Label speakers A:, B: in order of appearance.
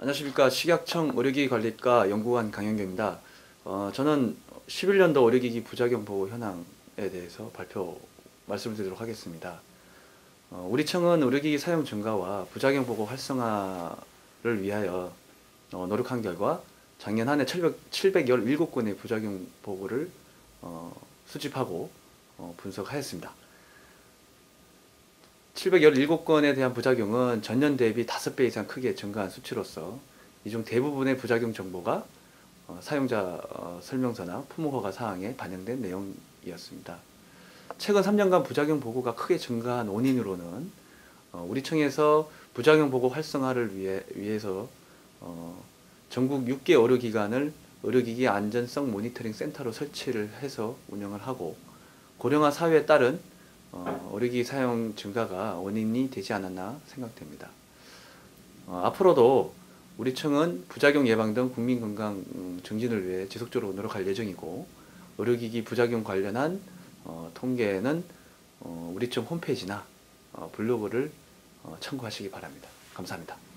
A: 안녕하십니까 식약청 의료기기 관리과 연구관 강현경입니다. 어, 저는 11년도 의료기기 부작용 보고 현황에 대해서 발표 말씀드리도록 하겠습니다. 어, 우리 청은 의료기기 사용 증가와 부작용 보고 활성화를 위하여 어, 노력한 결과 작년 한 해 700, 717건의 부작용 보고를 어, 수집하고 어, 분석하였습니다. 717건에 대한 부작용은 전년 대비 5배 이상 크게 증가한 수치로서 이 중 대부분의 부작용 정보가 어, 사용자 어, 설명서나 품목허가 사항에 반영된 내용이었습니다. 최근 3년간 부작용 보고가 크게 증가한 원인으로는 어, 우리 청에서 부작용 보고 활성화를 위해, 위해서 어, 전국 6개 의료기관을 의료기기 안전성 모니터링 센터로 설치를 해서 운영을 하고 고령화 사회에 따른 어, 의료기기 사용 증가가 원인이 되지 않았나 생각됩니다. 어, 앞으로도 우리 청은 부작용 예방 등 국민 건강 음, 증진을 위해 지속적으로 노력할 예정이고 의료기기 부작용 관련한 어, 통계는 어, 우리 청 홈페이지나 어, 블로그를 어, 참고하시기 바랍니다. 감사합니다.